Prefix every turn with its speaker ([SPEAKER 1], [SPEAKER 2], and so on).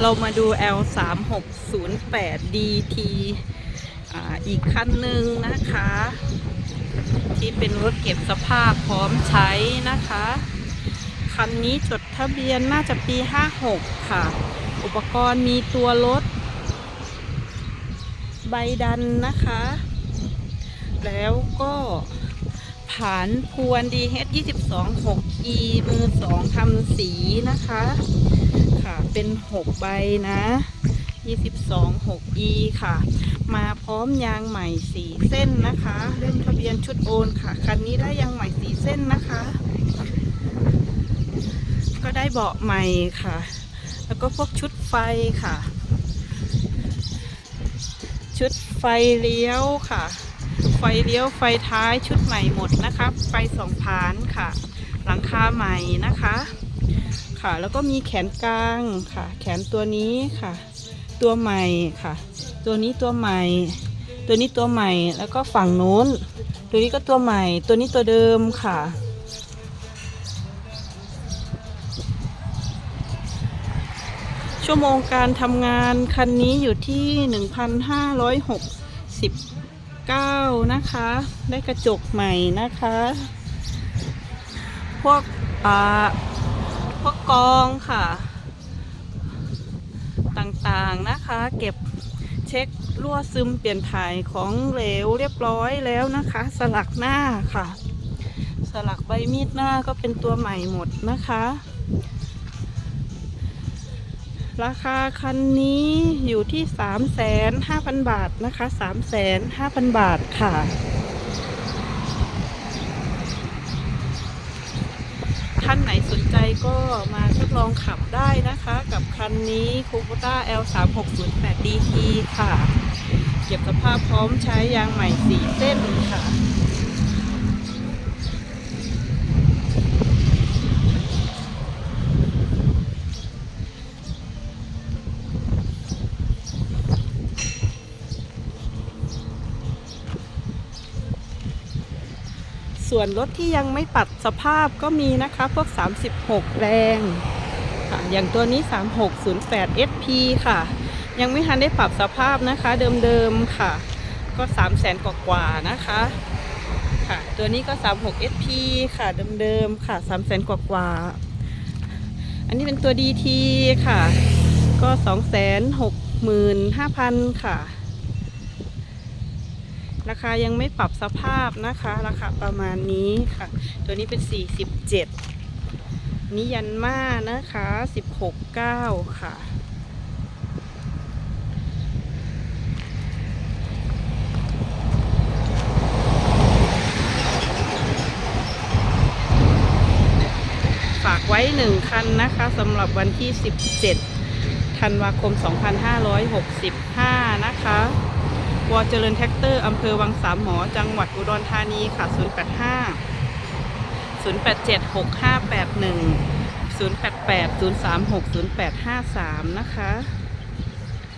[SPEAKER 1] เรามาดู L 3 6 0 8 DT อีกคันหนึ่งนะคะ ที่เป็นรถเก็บสภาพพร้อมใช้นะคะ คันนี้จดทะเบียนน่าจะปี 56 ค่ะ อุปกรณ์มีตัวรถ ใบดันนะคะ แล้วก็ผ่านพวน DH 22 6E มือ2ทำสีนะคะ ค่ะ เป็น6ใบนะ22 6E ค่ะ มาพร้อมยางใหม่สีเส้นนะคะเล่มทะเบียนชุดโอนค่ะ คันนี้ได้ยางใหม่สีเส้นนะคะ ก็ได้เบาะใหม่ค่ะ แล้วก็พวกชุดไฟค่ะ ชุดไฟเลี้ยวค่ะ ไฟเลี้ยวไฟท้ายชุดใหม่หมดนะคะ ไฟสองพานค่ะ หลังคาใหม่นะคะ ค่ะ แล้วก็มีแขนกลางค่ะ แขนตัวนี้ค่ะ ตัวใหม่ค่ะ ตัวนี้ตัวใหม่ ตัวนี้ตัวใหม่ แล้วก็ฝั่งนู้น ตัวนี้ก็ตัวใหม่ ตัวนี้ตัวเดิมค่ะ ชั่วโมงการทำงานคันนี้อยู่ที่ 1,569 นะคะ ได้กระจกใหม่นะคะ พวกอ่า พวกกองค่ะ ต่างๆนะคะ เก็บเช็ครั่วซึมเปลี่ยนถ่ายของเหลวเรียบร้อยแล้วนะคะ สลักหน้าค่ะ สลักใบมีดหน้าก็เป็นตัวใหม่หมดนะคะ ราคาคันนี้อยู่ที่ 3 5 0 0 0บาทนะคะ 3 5 0 0 0บาทค่ะ ท่านไหนสนใจก็มาทดลองขับได้นะคะ กับคันนี้ Kubota L 3 6 0 8 DT ค่ะ เก็บสภาพพร้อมใช้ยางใหม่สีเส้นค่ะ ส่วนรถที่ยังไม่ปัดสภาพก็มีนะคะ พวก 36 แรงค่ะอย่างตัวนี้ 3608 SP ค่ะ ยังไม่ทันได้ปรับสภาพนะคะ เดิมๆค่ะ ก็3 0 0แสนกว่าๆนะคะค่ะ ตัวนี้ก็ 36 SP ค่ะ เดิมๆค่ะ3 0 0แสนกว่าๆอันนี้เป็นตัว DT ค่ะ ก็ 265,000 ค่ะ ราคายังไม่ปรับสภาพนะคะ ราคาประมาณนี้ค่ะ ตัวนี้เป็น 47 นิยันมานะคะ 169 ค่ะฝากไว้หนึ่งคันนะคะสำหรับวันที่ 17 ธันวาคม 2565 นะคะ วเจริญแท็กเตอร์อำเภอวังสามหมอ จังหวัดอุดรธานีค่ะ 085 087 6581 088 036 0853 นะคะ